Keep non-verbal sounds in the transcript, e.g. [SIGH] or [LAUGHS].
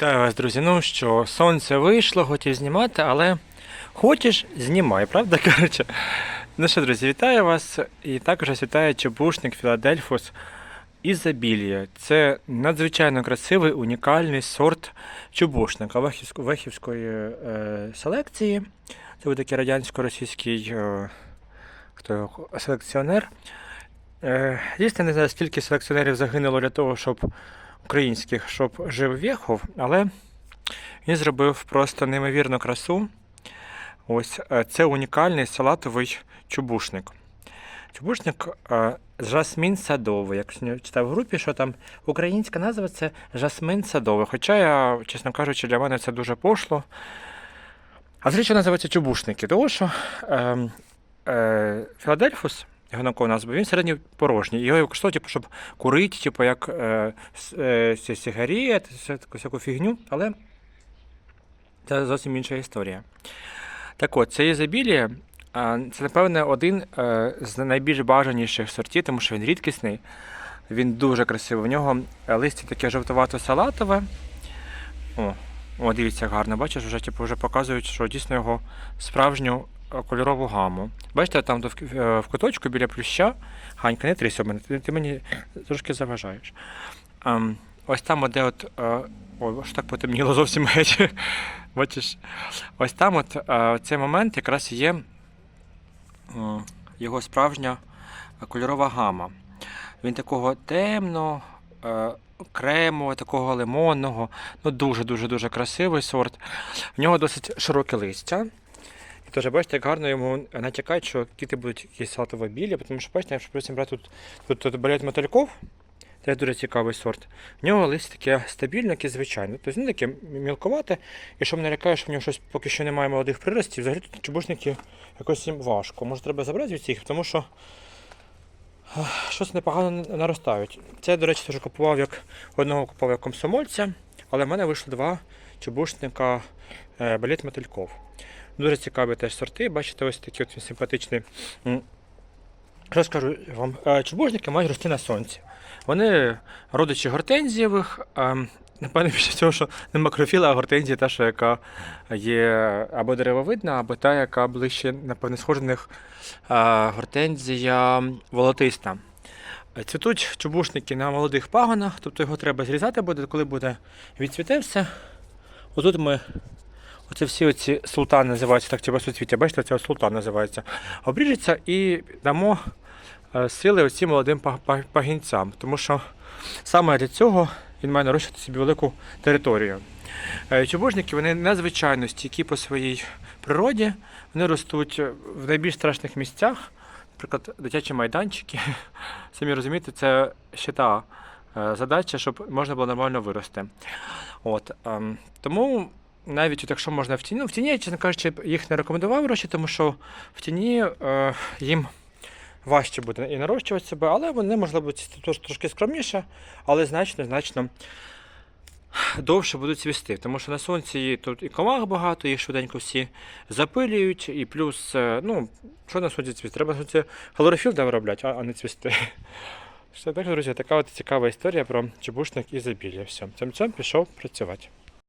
Вітаю вас, друзі. Ну що, сонце вийшло, хотів знімати, але хочеш, знімай, правда? [LAUGHS] Коротше. Ну що, друзі, вітаю вас. І також вітає чебушник Філадельфус Ізобілія. Це надзвичайно красивий, унікальний сорт чубушника Вехівської е, селекції. Це був такий радянсько-російський е, хто селекціонер. Е, дійсно, не знаю, скільки селекціонерів загинуло для того, щоб українських, щоб жив Вєхов, але він зробив просто неймовірну красу. Ось е, це унікальний салатовий чубушник. Чубушник е, жасмін садовий. Як читав в групі, що там українська назва це жасмин садовий. Хоча я, чесно кажучи, для мене це дуже пошло. А взагалі, що називається чубушники? Тому що е, е, Філадельфус, його наукова назва, він середньопорожній. Його використовують, типу, щоб курити, типу, як е, е, сигарет, всяку фігню, але це зовсім інша історія. Так от, це ізобілія, це, напевне, один е, з найбільш бажаніших сортів, тому що він рідкісний, він дуже красивий. В нього листя таке жовтовато-салатове. О, о, дивіться, гарно, бачиш, вже, типу, вже показують, що дійсно його справжню кольорову гаму. Бачите, там в, е, в куточку біля плюща. Ганька, не трися мене, ти, мені трошки заважаєш. Ем, ось там, де от. Е, ой, аж так потемніло зовсім геть. [LAUGHS] Бачиш, ось там, от е, цей момент якраз є його справжня кольорова гама. Він такого темно, кремового, такого лимонного, ну дуже-дуже дуже красивий сорт. В нього досить широке листя. І теж бачите, як гарно йому натякають, що квіти будуть якісь салатово білі, тому що бачите, якщо просимо брати тут, тут, тут балет мотильков, це дуже цікавий сорт. В нього листя таке стабільне, яке звичайне. Тобто він таке мілковате, і що мене лякає, що в нього щось поки що немає молодих приростів, взагалі тут чубушники якось їм важко. Може треба забрати від цих, тому що щось непогано наростають. Це, до речі, теж купував як одного купував як комсомольця, але в мене вийшло два чубушника е, балет мотильков. Дуже цікаві теж сорти. Бачите, ось такі от. М. Що скажу вам? Е, Чубужники мають рости на сонці. Вони родичі гортензієвих. Напевно, після цього, що не макрофіла, а гортензія та, що яка є або деревовидна, або та, яка ближче, напевне, схожа гортензія волотиста. Цвітуть чубушники на молодих пагонах, тобто його треба зрізати буде, коли буде відцвіте все. Отут ми Оце всі оці султан називаються, так типу суцвіття. Бачите, це султан називається. Обріжеться і дамо е, сили оцим молодим па- па- пагінцям. Тому що саме для цього він має нарощувати собі велику територію. Е, Чубожники вони надзвичайно стійкі по своїй природі. Вони ростуть в найбільш страшних місцях, наприклад, дитячі майданчики. [LAUGHS] Самі розумієте, це ще та е, задача, щоб можна було нормально вирости. От, ем, тому навіть от якщо можна в тіні, ну в тіні, я, чесно кажучи, їх не рекомендував вирощувати, тому що в тіні е, їм важче буде і нарощувати себе, але вони, можливо, трошки скромніше, але значно, значно довше будуть цвісти. Тому що на сонці тут і комах багато, їх швиденько всі запилюють, і плюс, е, ну, що на сонці цвісти? Треба на сонці хлорофіл виробляти, а, а не цвісти. [LAUGHS] Все так, друзі, така от цікава історія про чебушник і забілля. Все, цим цим пішов працювати.